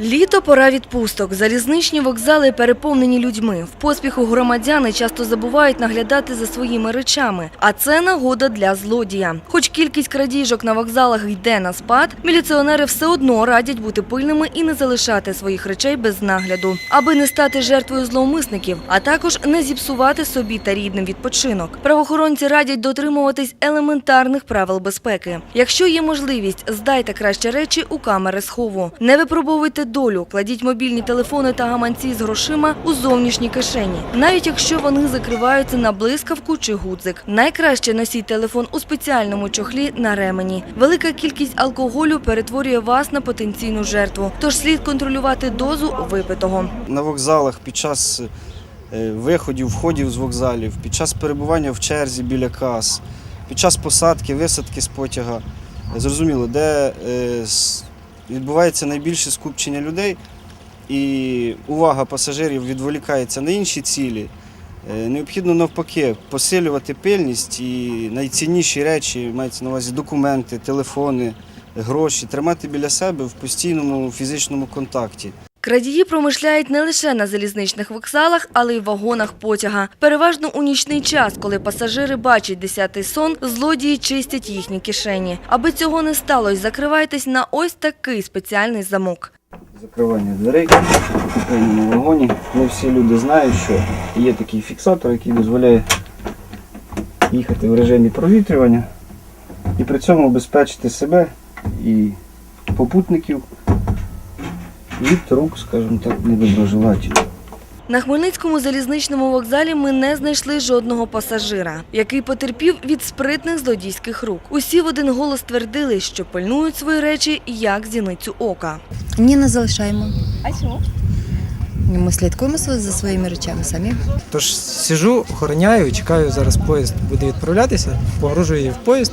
Літо пора відпусток. Залізничні вокзали переповнені людьми. В поспіху громадяни часто забувають наглядати за своїми речами, а це нагода для злодія. Хоч кількість крадіжок на вокзалах йде на спад, міліціонери все одно радять бути пильними і не залишати своїх речей без нагляду, аби не стати жертвою зловмисників, а також не зіпсувати собі та рідним відпочинок. Правоохоронці радять дотримуватись елементарних правил безпеки. Якщо є можливість, здайте краще речі у камери схову. Не випробовуйте долю, кладіть мобільні телефони та гаманці з грошима у зовнішні кишені, навіть якщо вони закриваються на блискавку чи гудзик. Найкраще носіть телефон у спеціальному чохлі на ремені. Велика кількість алкоголю перетворює вас на потенційну жертву, тож слід контролювати дозу випитого. на вокзалах під час е, виходів, входів з вокзалів, під час перебування в черзі біля кас, під час посадки, висадки з потяга. Е, Зрозуміло, де е, відбувається найбільше скупчення людей і увага пасажирів відволікається на інші цілі. Е, Необхідно навпаки посилювати пильність і найцінніші речі, мається на увазі документи, телефони, гроші, тримати біля себе в постійному фізичному контакті. Крадії промишляють не лише на залізничних вокзалах, але й в вагонах потяга. Переважно у нічний час, коли пасажири бачать десятий сон, злодії чистять їхні кишені. Аби цього не сталося, закривайтесь на ось такий спеціальний замок. Закривання дверей у вагоні. Не всі люди знають, що є такий фіксатор, який дозволяє їхати в режимі провітрювання і при цьому обезпечити себе і попутників від рук, скажімо так, недоброжелателів. На Хмельницькому залізничному вокзалі ми не знайшли жодного пасажира, який потерпів від спритних злодійських рук. Усі в один голос твердили, що пильнують свої речі як зіницю ока. Ні, не залишаємо. А чому? Ми слідкуємо за своїми речами самі. Тож сижу, охороняю, чекаю, зараз поїзд буде відправлятися, погружую її в поїзд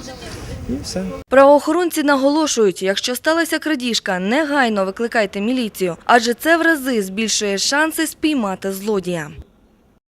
і все. Правоохоронці наголошують, якщо сталася крадіжка, негайно викликайте міліцію, адже це в рази збільшує шанси спіймати злодія.